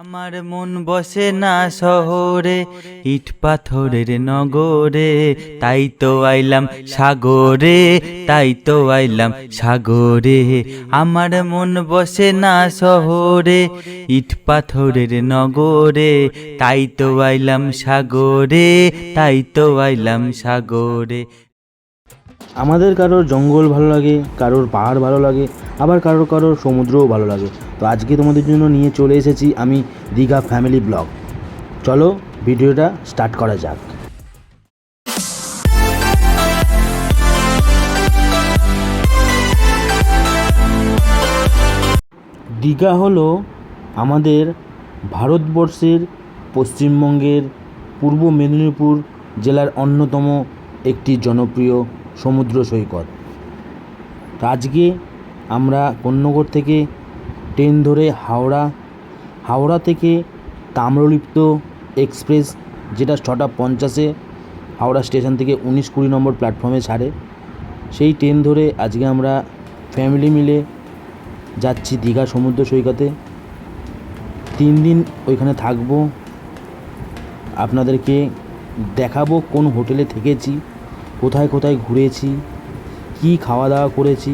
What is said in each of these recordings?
আমার মন বসে না শহরে, ইট পাথরের নগরে। তাই তো আইলাম সাগরে, তাই তো আইলাম সাগরে। আমার মন বসে না শহরে, ইট পাথরের নগরে। তাই তো আইলাম সাগরে, তাই তো আইলাম সাগরে। আমাদের কারোর জঙ্গল ভালো লাগে, কারোর পাহাড় ভালো লাগে, আবার কারোর কারোর সমুদ্রও ভালো লাগে। তো আজকে তোমাদের জন্য নিয়ে চলে এসেছি আমি দীঘা ফ্যামিলি ব্লগ চলো ভিডিওটা স্টার্ট করা যাক। দীঘা হলো আমাদের ভারতবর্ষের পশ্চিমবঙ্গের পূর্ব মেদিনীপুর জেলার অন্যতম একটি জনপ্রিয় সমুদ্র সৈকত। আজকে আমরা কন্যগর থেকে ট্রেন ধরে হাওড়া হাওড়া থেকে তাম্রলিপ্ত এক্সপ্রেস, যেটা ছটা পঞ্চাশে, হাওড়া স্টেশন থেকে উনিশ কুড়ি নম্বর প্ল্যাটফর্মে ছাড়ে। সেই ট্রেন ধরে আজকে আমরা ফ্যামিলি মিলে যাচ্ছি দীঘা সমুদ্র সৈকতে। তিন দিন ওইখানে থাকব। আপনাদেরকে দেখাবো কোন হোটেলে থেকেছি। কোথায় কোথায় ঘুরেছি, কি খাওয়া দাওয়া করেছি,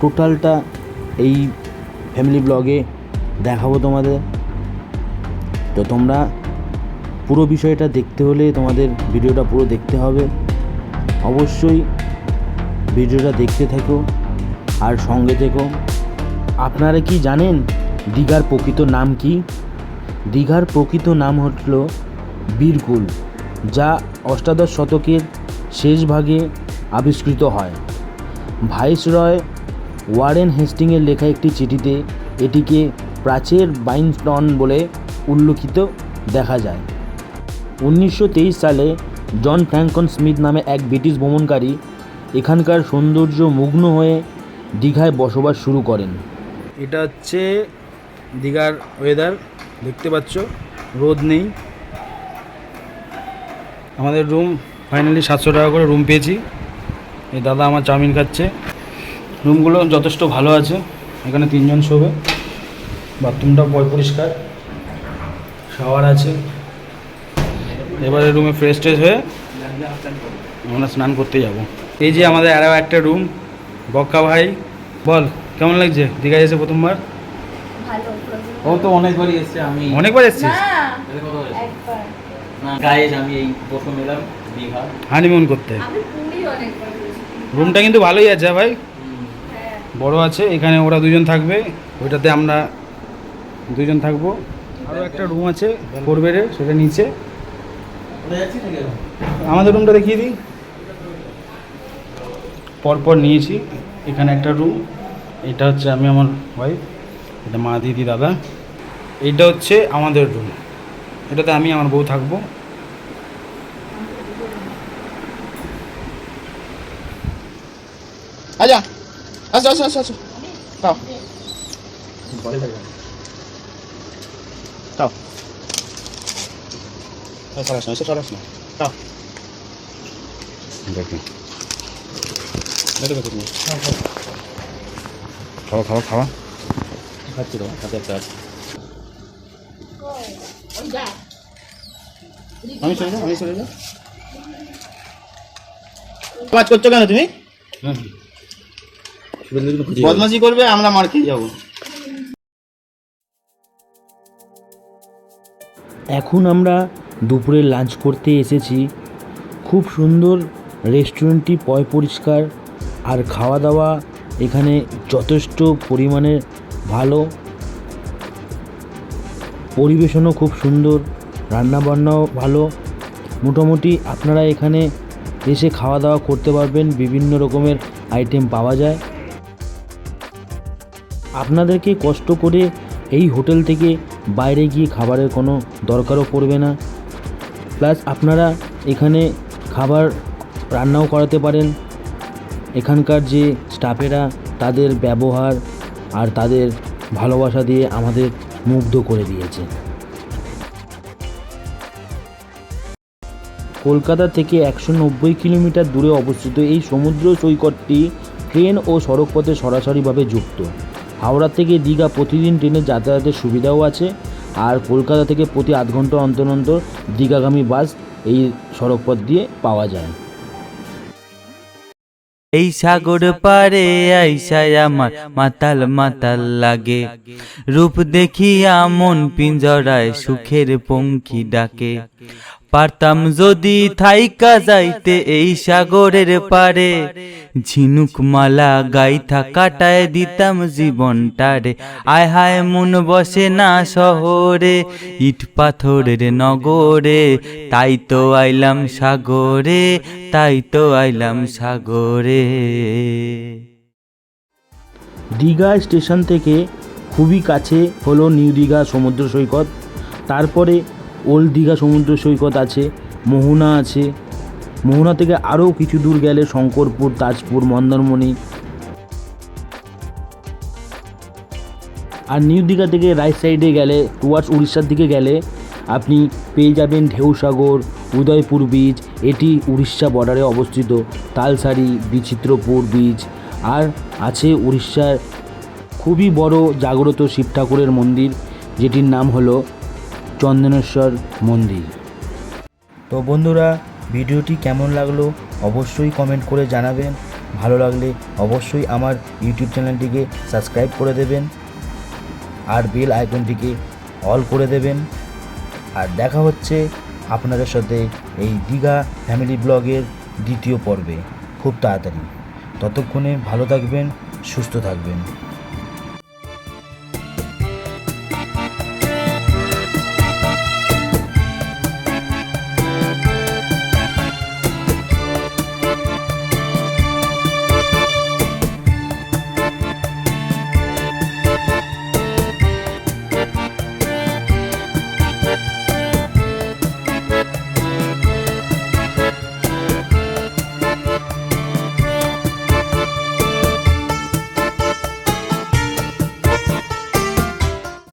টোটালটা এই ফ্যামিলি ব্লগে দেখাবো তোমাদের। তো তোমরা পুরো বিষয়টা দেখতে হলে তোমাদের ভিডিওটা পুরো দেখতে হবে। অবশ্যই ভিডিওটা দেখতে থেকো আর সঙ্গে থেকো। আপনারা কি জানেন দীঘার প্রকৃত নাম কি? দীঘার প্রকৃত নাম হলো বীরকুল, যা অষ্টাদশ শতকের শেষ ভাগে আবিষ্কৃত হয়। ভাইসরয় ওয়ারেন হেস্টিংয়ের লেখা একটি চিঠিতে এটিকে প্রাচীর বাইনস্টন বলে উল্লেখিত দেখা যায়। উনিশশো তেইশ সালে জন ফ্র্যাঙ্কন স্মিথ নামে এক ব্রিটিশ ভ্রমণকারী এখানকার সৌন্দর্য মুগ্ন হয়ে দীঘায় বসবাস শুরু করেন। এটা হচ্ছে দীঘার ওয়েদার দেখতে পাচ্ছ, রোদ নেই। আমাদের রুম ফাইনালি সাতশো টাকা করে রুম পেয়েছি। এই দাদা আমার চাউমিন খাচ্ছে। রুমগুলো যথেষ্ট ভালো আছে। এখানে তিনজন শোবে। বাথরুমটা পয় পরিষ্কার। শাওয়ার আছে। এবারে রুমে ফ্রেশ ট্রেশ হয়ে আমরা স্নান করতে যাব। এই যে আমাদের আরও একটা রুম বক্কা ভাই বল কেমন লাগছে? দীঘায় এসে প্রথমবার? ও তো অনেকবারই এসছে আমি অনেকবার এসছিস? এসেছি? গাইজ আমি এই প্রথম এলাম দীঘা হানিমুন করতে। রুমটা কিন্তু ভালোই আছে ভাই। হ্যাঁ। বড় আছে এখানে ওরা দুজন থাকবে ওইটাতে আমরা দুজন থাকব। আরও একটা রুম আছে ফোর বেডের সেটা নিচে? আমাদের রুমটা দেখিয়ে দিই। পরপর নিয়েছি এখানে একটা রুম এটা হচ্ছে আমি আমার ওয়াইফ এটা মা দিদি দাদা। এইটা হচ্ছে আমাদের রুম এটাতে আমি আমার বউ থাকব। আচ্ছা আচ্ছা আচ্ছা আচ্ছা আচ্ছা। তাও। এই সরাস না সরাস না তাও। দেখুন খাওয়া খাওয়া খাওয়া খাচ্ছি তো হাতে একটা। আমি চলে যাও আমি চলে যাও কাজ করছ কেন তুমি? বদমাশি করবে আমরা মার খেয়ে যাব। এখন আমরা দুপুরে লাঞ্চ করতে এসেছি। খুব সুন্দর রেস্টুরেন্টটি পয় পরিষ্কার আর খাওয়া দাওয়া এখানে যথেষ্ট পরিমাণে ভালো। পরিবেশনও খুব সুন্দর রান্নাবান্নাও ভালো। মোটামুটি আপনারা এখানে এসে খাওয়া দাওয়া করতে পারবেন বিভিন্ন রকমের আইটেম পাওয়া যায়। আপনাদেরকে কষ্ট করে এই হোটেল থেকে বাইরে গিয়ে খাবারের কোনো দরকারও পড়বে না। প্লাস আপনারা এখানে খাবার রান্নাও করাতে পারেন। এখানকার যে স্টাফেরা তাদের ব্যবহার আর তাদের ভালোবাসা দিয়ে আমাদের মুগ্ধ করে দিয়েছে। কলকাতা থেকে একশো নব্বই কিলোমিটার দূরে অবস্থিত এই সমুদ্র সৈকতটি ট্রেন ও সড়কপথে সরাসরিভাবে যুক্ত। হাওড়া থেকে দীঘা প্রতিদিন ট্রেনে যাতায়াতের সুবিধাও আছে। আর কলকাতা থেকে প্রতি আধ ঘণ্টা অন্তর অন্তর দীঘাগামী বাস এই সড়কপথ দিয়ে পাওয়া যায়। এই সাগর পারে আইসায় আমার মাতাল মাতাল লাগে। রূপ দেখিয়া মন পিঞ্জরায় সুখের পঙ্খী ডাকে। পারতাম যদি থাইকা যাইতে এই সাগরের পারে ঝিনুক মালা গাইথা কাটায় দিতাম জীবনটারে। আয় হায়, মন বসে না শহরে, ইট পাথরের নগরে। তাই তো আইলাম সাগরে, তাই তো আইলাম সাগরে। দীঘা স্টেশন থেকে খুবই কাছে হলো নিউ দীঘা সমুদ্র সৈকত। তারপরে ওল্ড দীঘা সমুদ্র সৈকত আছে, মোহনা আছে। মোহনা থেকে আরও কিছু দূর গেলে শঙ্করপুর, তাজপুর, মন্দারমণি। আর নিউ দীঘা থেকে রাইট সাইডে গেলে টুয়ার্ডস উড়িষ্যার দিকে গেলে আপনি পেয়ে যাবেন ঢেউসাগর, উদয়পুর বিচ এটি উড়িষ্যা বর্ডারে অবস্থিত। তালসারি, বিচিত্রপুর বিচ আর আছে উড়িষ্যার খুবই বড় জাগ্রত শিব ঠাকুরের মন্দির, যেটির নাম হলো চন্দনেশ্বর মন্দির। তো বন্ধুরা, ভিডিওটি কেমন লাগল অবশ্যই কমেন্ট করে জানাবেন। ভালো লাগলে অবশ্যই আমার ইউটিউব চ্যানেলটিকে সাবস্ক্রাইব করে দেবেন আর বেল আইকনটিকে অল করে দেবেন। আর দেখা হচ্ছে আপনাদের সাথে এই দীঘা ফ্যামিলি ব্লগের দ্বিতীয় পর্বে। খুব তাড়াতাড়ি। ততক্ষণে ভালো থাকবেন, সুস্থ থাকবেন।